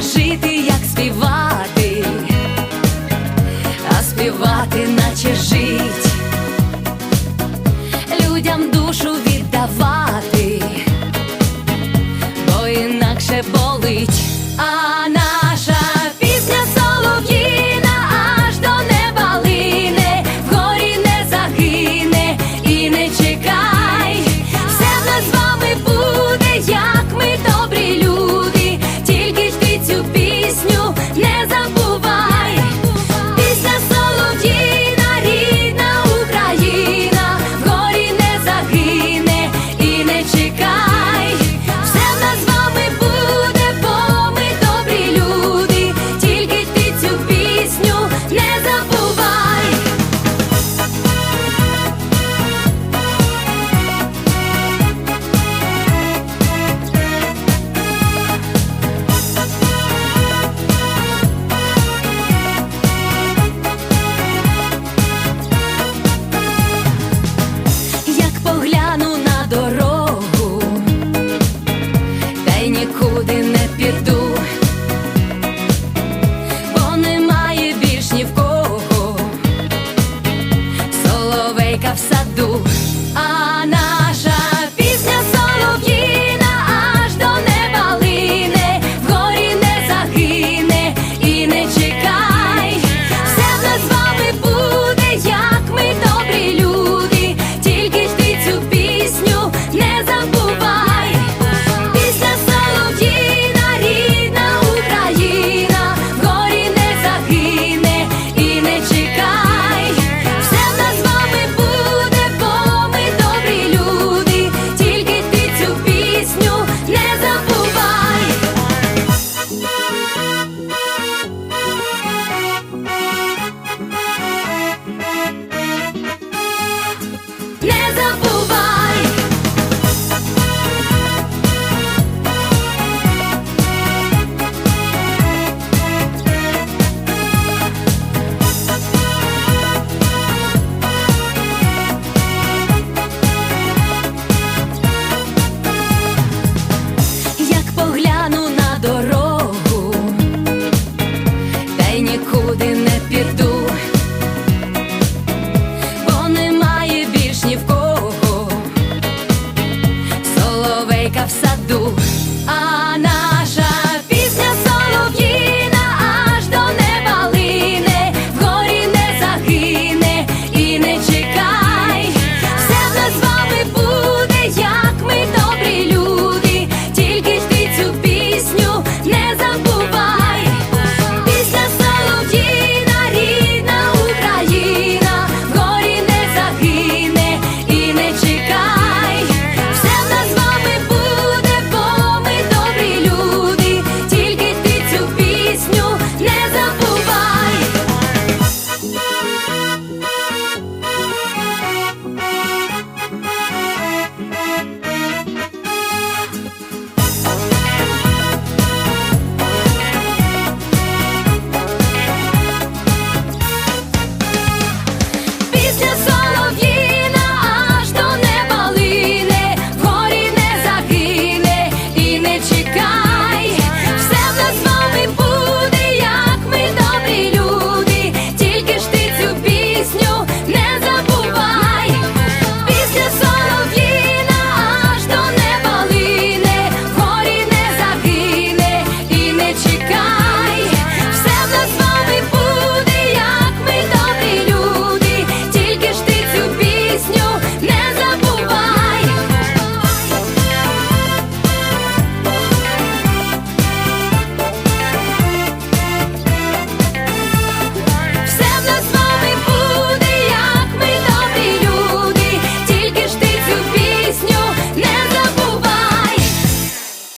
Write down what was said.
Жити, як співати, а співати, наче жить, людям душу віддавати. нікуди не.